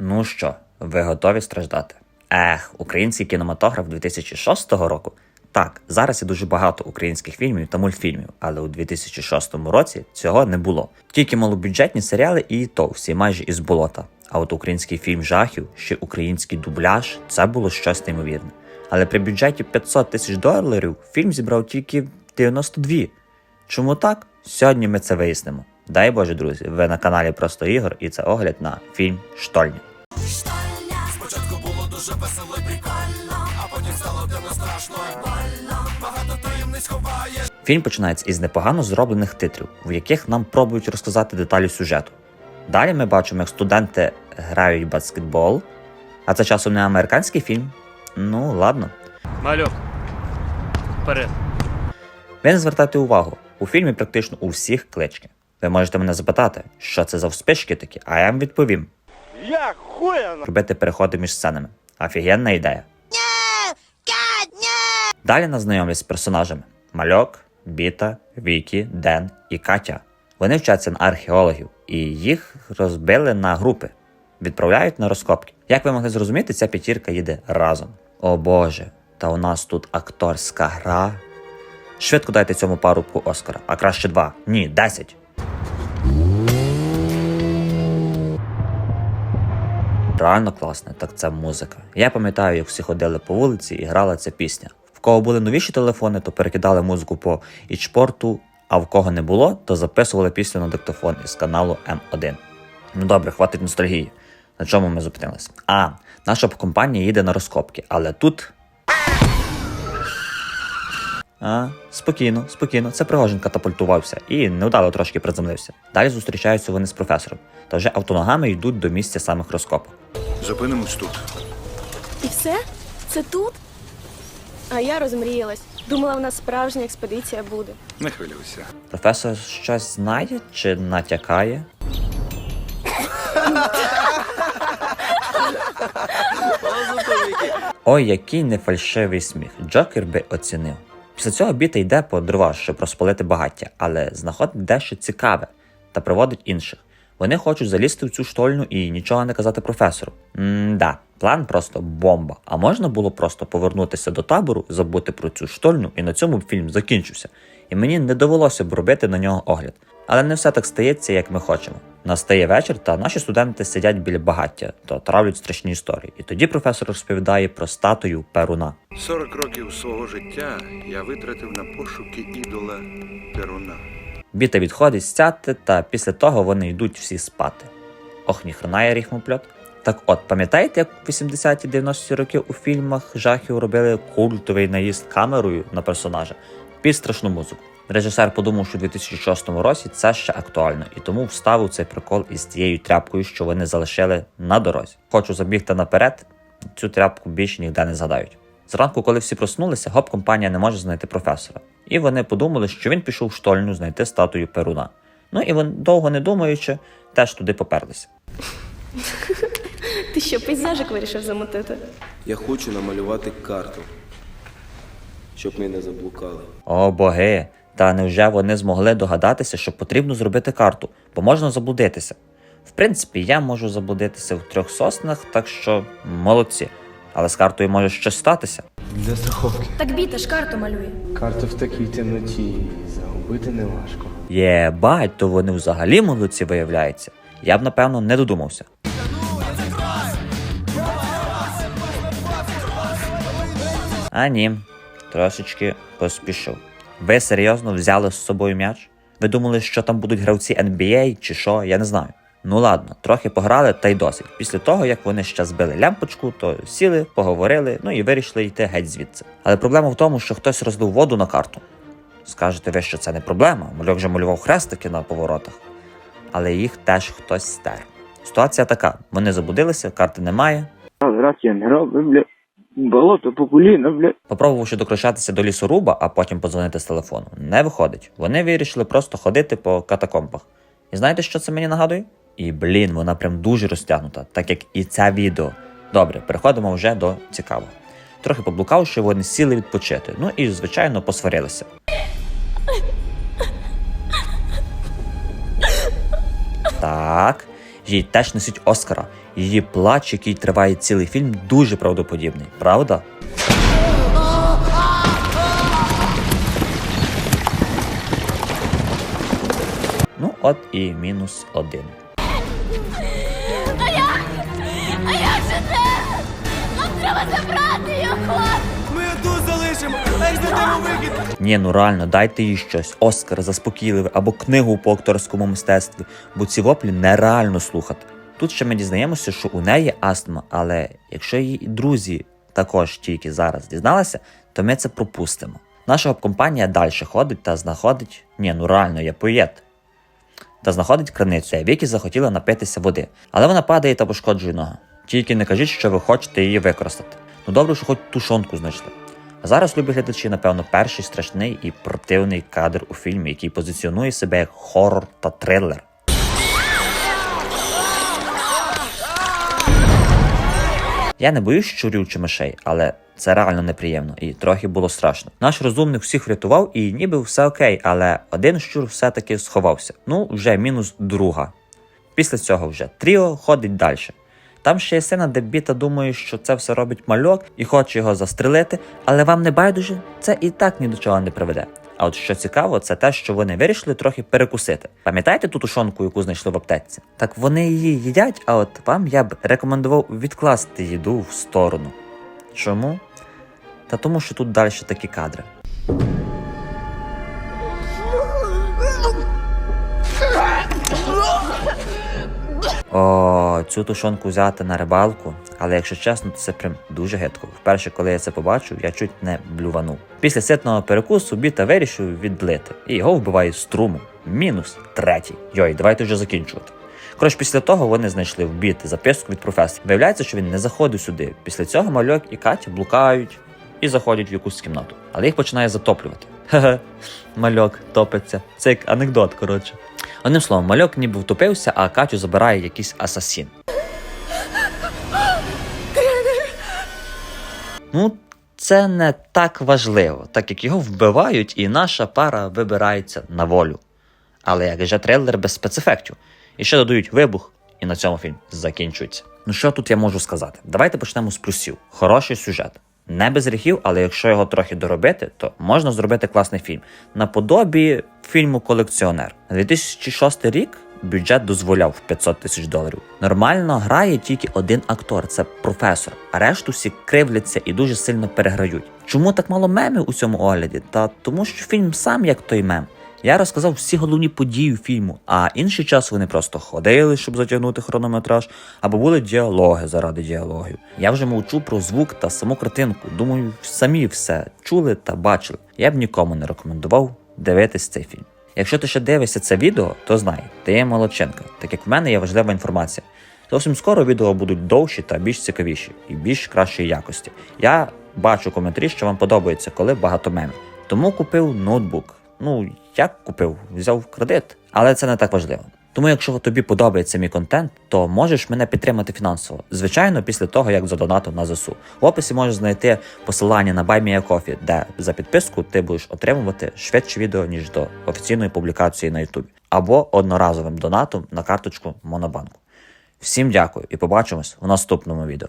Ну що, ви готові страждати? Ех, український кінематограф 2006 року. Так, зараз є дуже багато українських фільмів та мультфільмів, але у 2006 році цього не було. Тільки малобюджетні серіали і то всі майже із болота. А от український фільм жахів, ще український дубляж це було щось неймовірне. Але при бюджеті 500 тисяч доларів фільм зібрав тільки 92. Чому так? Сьогодні ми це вияснимо. Дай Боже, друзі, ви на каналі Просто Ігор і це огляд на фільм Штольня. Фільм починається із непогано зроблених титрів, в яких нам пробують розказати деталі сюжету. Далі ми бачимо, як студенти грають баскетбол, а це часом не американський фільм. Ну, ладно. Малюк. Вперед. Ви не звертайте увагу, у фільмі практично у всіх клички. Ви можете мене запитати, що це за вспишки такі, а я вам відповім. Я хуя Робити переходи між сценами. Офігенна ідея. Далі нас знайомлять з персонажами: Мальок, Біта, Вікі, Ден і Катя. Вони вчаться на археологів, і їх розбили на групи, відправляють на розкопки. Як ви могли зрозуміти, ця п'ятірка їде разом. О Боже, та у нас тут акторська гра. Швидко дайте цьому парубку Оскара, а краще два. Ні, десять. Реально класне, так це музика. Я пам'ятаю, як всі ходили по вулиці і грала ця пісня. В кого були новіші телефони, то перекидали музику по ічпорту, а в кого не було, то записували пісню на диктофон із каналу М1. Ну добре, хватить ностальгії. На чому ми зупинилися? А, наша компанія їде на розкопки, але тут. А, спокійно, спокійно. Це Пригожин катапультувався і невдало трошки приземлився. Далі зустрічаються вони з професором, та вже автоногами йдуть до місця самих розкопок. Зупинимось тут. І все? Це тут? А я розмріялась. Думала, в нас справжня експедиція буде. Не хвилюйся. Професор щось знає чи натякає? Ой, який нефальшивий сміх. Джокер би оцінив. Після цього біта йде по дрова, щоб розпалити багаття, але знаходить дещо цікаве та приводить інших. Вони хочуть залізти в цю штольню і нічого не казати професору. М-да, план просто бомба. А можна було просто повернутися до табору, забути про цю штольню, і на цьому б фільм закінчився. І мені не довелося б робити на нього огляд. Але не все так стається, як ми хочемо. Настає вечір, та наші студенти сидять біля багаття та травлять страшні історії. І тоді професор розповідає про статую Перуна. 40 років свого життя я витратив на пошуки ідола Перуна. Біта відходить стяти, та після того вони йдуть всі спати. Ох, ніхрена я ріхмопльот. Так от, пам'ятаєте, як в 80-90-ті роки у фільмах жахів робили культовий наїзд камерою на персонажа під страшну музику? Режисер подумав, що у 2006 році це ще актуально, і тому вставив цей прикол із тією тряпкою, що вони залишили на дорозі. Хочу забігти наперед, цю тряпку більше ніде не згадають. Зранку, коли всі проснулися, гоп компанія не може знайти професора. І вони подумали, що він пішов в штольню знайти статую Перуна. Ну і вони, довго не думаючи, теж туди поперлися. Ти що, пейзажик вирішив замотити? Я хочу намалювати карту, щоб ми не заблукали. О боги! Та невже вони змогли догадатися, що потрібно зробити карту, бо можна заблудитися. В принципі, я можу заблудитися в трьох соснах, так що молодці. Але з картою може щось статися. Для страховки. Так біта ж карту малює. Карту в такій темноті загубити не важко. Єбать, то вони взагалі молодці виявляється. Я б напевно не додумався. А ні, трошечки поспішив. Ви серйозно взяли з собою м'яч? Ви думали, що там будуть гравці NBA чи що, я не знаю. Ну ладно, трохи пограли та й досить. Після того, як вони ще збили лямпочку, то сіли, поговорили, ну і вирішили йти геть звідси. Але проблема в тому, що хтось розлив воду на карту. Скажете ви, що це не проблема, мальок же малював хрестики на поворотах. Але їх теж хтось стер. Ситуація така: вони забудилися, карти немає. Я не робив. Болото бля. Попробувавши докричатися до лісоруба, а потім подзвонити з телефону. Не виходить. Вони вирішили просто ходити по катакомбах. І знаєте, що це мені нагадує? І блін, вона прям дуже розтягнута, так як і це відео. Добре, переходимо вже до цікавого. Трохи поблукавши, вони сіли відпочити. Ну і, звичайно, посварилися. Так. Їй теж несуть Оскара. Її плач, який триває цілий фільм, дуже правдоподібний, правда? Ну, от і мінус один. Ми тут залишимо! Ей, знайдемо вихід! Ні, ну реально, дайте їй щось, Оскар заспокійливий або книгу по акторському мистецтві, бо ці воплі нереально слухати. Тут ще ми дізнаємося, що у неї астма, але якщо її друзі також тільки зараз дізналися, то ми це пропустимо. Наша компанія далі ходить та знаходить. Ні, ну реально, я поєд. Та знаходить криницю, в якій захотіла напитися води, але вона падає та пошкоджує ногу. Тільки не кажіть, що ви хочете її використати. Ну добре, що хоч тушонку знайшли. А зараз, любі глядачі, напевно, перший страшний і противний кадр у фільмі, який позиціонує себе як хорор та трилер. Я не боюсь щурів чи мишей, але це реально неприємно і трохи було страшно. Наш розумник всіх врятував, і ніби все окей, але один щур все-таки сховався. Ну, вже мінус друга. Після цього вже Тріо ходить далі. Там ще є сцена, де Біта думає, що це все робить мальок і хоче його застрелити, але вам не байдуже, це і так ні до чого не приведе. А от що цікаво, це те, що вони вирішили трохи перекусити. Пам'ятаєте ту тушонку, яку знайшли в аптеці? Так вони її їдять, а от вам я б рекомендував відкласти їду в сторону. Чому? Та тому, що тут далі такі кадри. О, цю тушонку взяти на рибалку, але якщо чесно, то це прям дуже гидко. Вперше, коли я це побачив, я чуть не блюванув. Після ситного перекусу біта вирішив відлити, і його вбиває струму. Мінус третій. Йой, давайте вже закінчувати. Коротше, після того вони знайшли в біт записку від професора. Виявляється, що він не заходив сюди. Після цього мальок і Катя блукають і заходять в якусь кімнату. Але їх починає затоплювати. Хе-хе, мальок топиться. Це як анекдот, коротше. Одним словом, мальок ніби втопився, а Катю забирає якийсь асасін. Ну, це не так важливо, так як його вбивають, і наша пара вибирається на волю. Але як же трейлер без спецефектів. І ще додають вибух, і на цьому фільм закінчується. Ну що тут я можу сказати? Давайте почнемо з плюсів. Хороший сюжет. Не без гріхів, але якщо його трохи доробити, то можна зробити класний фільм. Наподобі фільму Колекціонер. На 2006 рік бюджет дозволяв в 500 тисяч доларів. Нормально грає тільки один актор, це професор, а решту всі кривляться і дуже сильно переграють. Чому так мало мемів у цьому огляді? Та тому, що фільм сам як той мем. Я розказав всі головні події фільму, а інший час вони просто ходили, щоб затягнути хронометраж, або були діалоги заради діалогів. Я вже мовчу про звук та саму картинку. Думаю, самі все чули та бачили. Я б нікому не рекомендував дивитись цей фільм. Якщо ти ще дивишся це відео, то знай, ти є молодчинка, так як в мене є важлива інформація. Зовсім скоро відео будуть довші та більш цікавіші і більш кращої якості. Я бачу коментарі, що вам подобається, коли багато мемів. Тому купив ноутбук. Ну, як купив, взяв кредит, але це не так важливо. Тому, якщо тобі подобається мій контент, то можеш мене підтримати фінансово. Звичайно, після того, як задонатив на ЗСУ. В описі можеш знайти посилання на BuyMeACoffee, де за підписку ти будеш отримувати швидше відео, ніж до офіційної публікації на YouTube, або одноразовим донатом на карточку Монобанку. Всім дякую і побачимось у наступному відео.